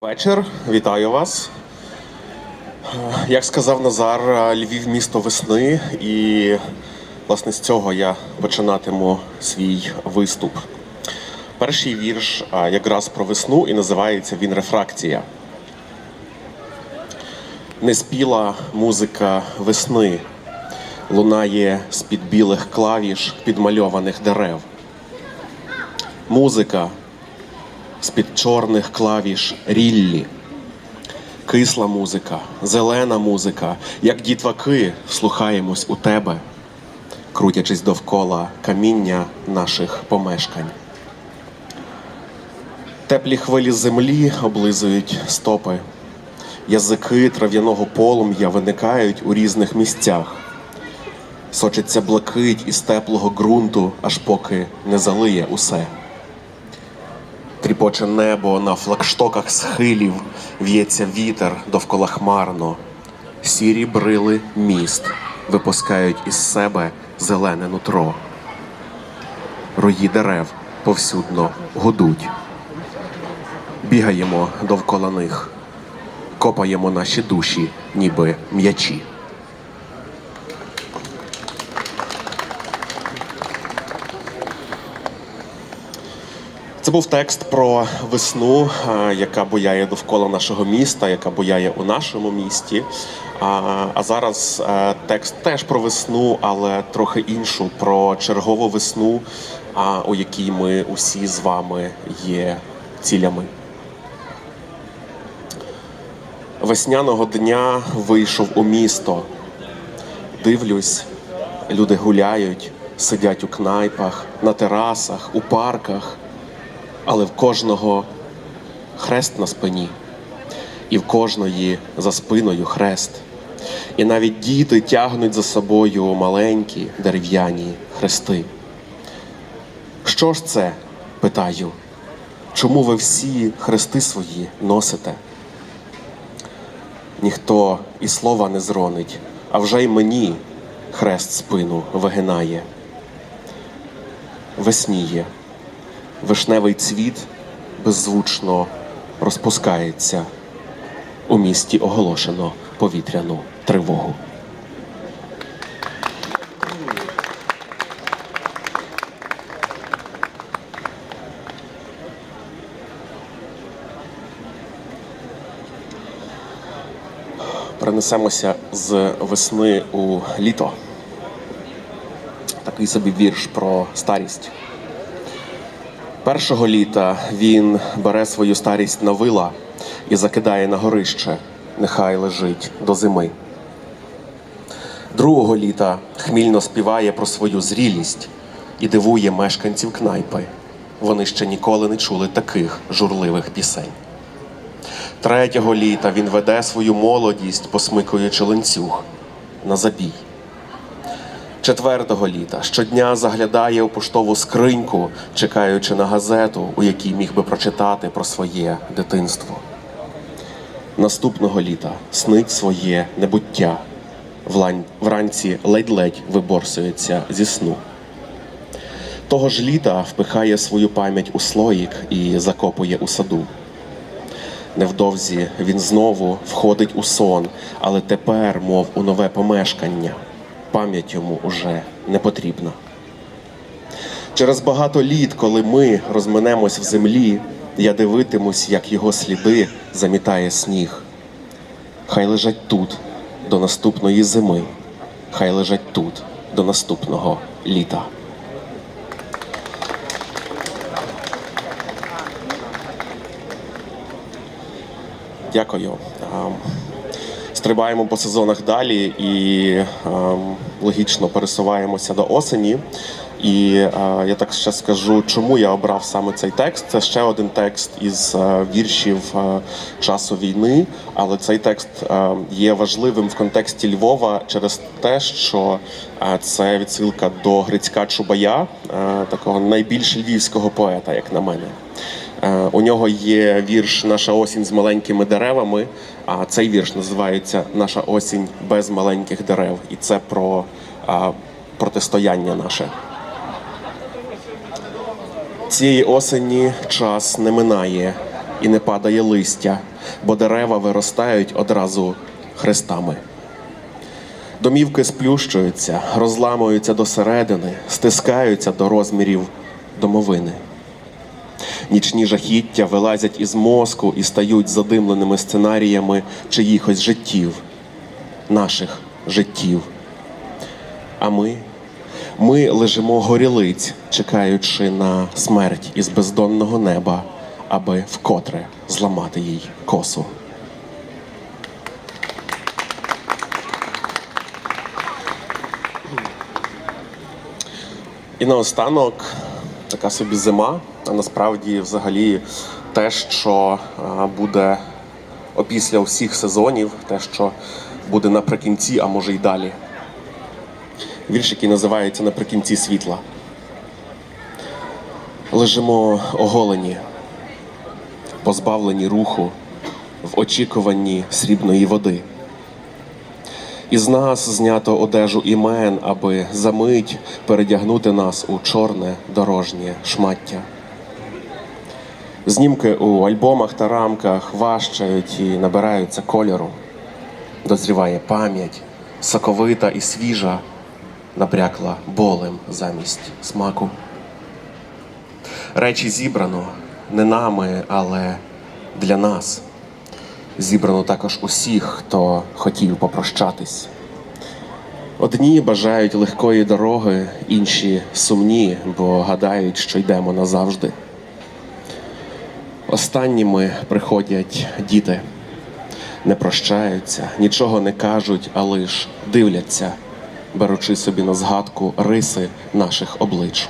Вечір, вітаю вас. Як сказав Назар, Львів місто весни, і власне з цього я починатиму свій виступ. Перший вірш якраз про весну і називається він Рефракція. Неспіла музика весни лунає з-під білих клавіш підмальованих дерев. Музика з-під чорних клавіш ріллі. Кисла музика, зелена музика, як дітваки, слухаємось у тебе, крутячись довкола каміння наших помешкань. Теплі хвилі землі облизують стопи, язики трав'яного полум'я виникають у різних місцях. Сочиться блакить із теплого ґрунту, аж поки не залиє усе. Тріпоче небо на флагштоках схилів, в'ється вітер довкола хмарно. Сірі брили міст випускають із себе зелене нутро. Рої дерев повсюдно гудуть. Бігаємо довкола них, копаємо наші душі, ніби м'ячі. Це був текст про весну, е, яка буяє довкола нашого міста, яка буяє у нашому місті. А, а зараз е, текст теж про весну, але трохи іншу, про чергову весну, у якій ми усі з вами є цілями. Весняного дня вийшов у місто. Дивлюсь, люди гуляють, сидять у кнайпах, на терасах, у парках але в кожного хрест на спині, і в кожної за спиною хрест. І навіть діти тягнуть за собою маленькі дерев'яні хрести. Що ж це? питаю. Чому ви всі хрести свої носите? Ніхто і слова не зронить, а вже й мені хрест спину вигинає. Весніє вишневий цвіт беззвучно розпускається. У місті оголошено повітряну тривогу. Перенесемося з весни у літо. Такий собі вірш про старість. Першого літа він бере свою старість на вила і закидає на горище, нехай лежить до зими. Другого літа хмільно співає про свою зрілість і дивує мешканців кнайпи. Вони ще ніколи не чули таких журливих пісень. Третього літа він веде свою молодість, посмикуючи ланцюг на забій. Четвертого літа щодня заглядає у поштову скриньку, чекаючи на газету, у якій міг би прочитати про своє дитинство. Наступного літа снить своє небуття. Вранці ледь-ледь виборсується зі сну. Того ж літа впихає свою пам'ять у слоїк і закопує у саду. Невдовзі він знову входить у сон, але тепер, мов у нове помешкання пам'ять йому уже не потрібна. Через багато літ, коли ми розминемось в землі, я дивитимусь, як його сліди замітає сніг. Хай лежать тут до наступної зими, хай лежать тут до наступного літа. Дякую. Стрибаємо по сезонах далі і ем, логічно пересуваємося до осені. І е, я так ще скажу, чому я обрав саме цей текст. Це ще один текст із е, віршів е, часу війни, але цей текст є важливим в контексті Львова через те, що це відсилка до Грицька Чубая, такого найбільш львівського поета, як на мене. Е, У нього є вірш Наша осінь з маленькими деревами. А цей вірш називається Наша осінь без маленьких дерев. І це про протистояння наше. Цієї осені час не минає, і не падає листя, бо дерева виростають одразу хрестами. Домівки сплющуються, розламуються досередини, стискаються до розмірів домовини. Нічні жахіття вилазять із мозку і стають задимленими сценаріями чиїхось життів, наших життів. А ми, ми лежимо горілиць, чекаючи на смерть із бездонного неба, аби вкотре зламати їй косу. І наостанок така собі зима, насправді взагалі те, що буде опісля всіх сезонів, те, що буде наприкінці, а може й далі. Вірш, який називається Наприкінці світла. Лежимо оголені, позбавлені руху, в очікуванні срібної води. Із нас знято одежу імен, аби за мить передягнути нас у чорне дорожнє шмаття. Знімки у альбомах та рамках важчають і набираються кольору. Дозріває пам'ять, соковита і свіжа, набрякла болем замість смаку. Речі зібрано не нами, але для нас. Зібрано також усіх, хто хотів попрощатись. Одні бажають легкої дороги, інші сумні, бо гадають, що йдемо назавжди. Останніми приходять діти, не прощаються, нічого не кажуть, а лиш дивляться, беручи собі на згадку риси наших облич.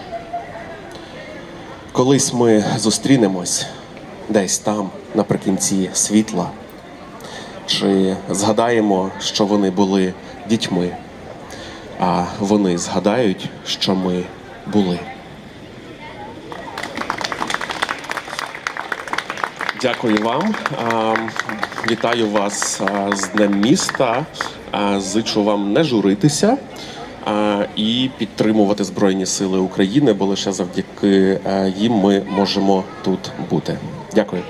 Колись ми зустрінемось десь там, наприкінці світла, чи згадаємо, що вони були дітьми, а вони згадають, що ми були. Дякую вам. Вітаю вас з Днем міста. Зичу вам не журитися і підтримувати Збройні Сили України, бо лише завдяки їм ми можемо тут бути. Дякую.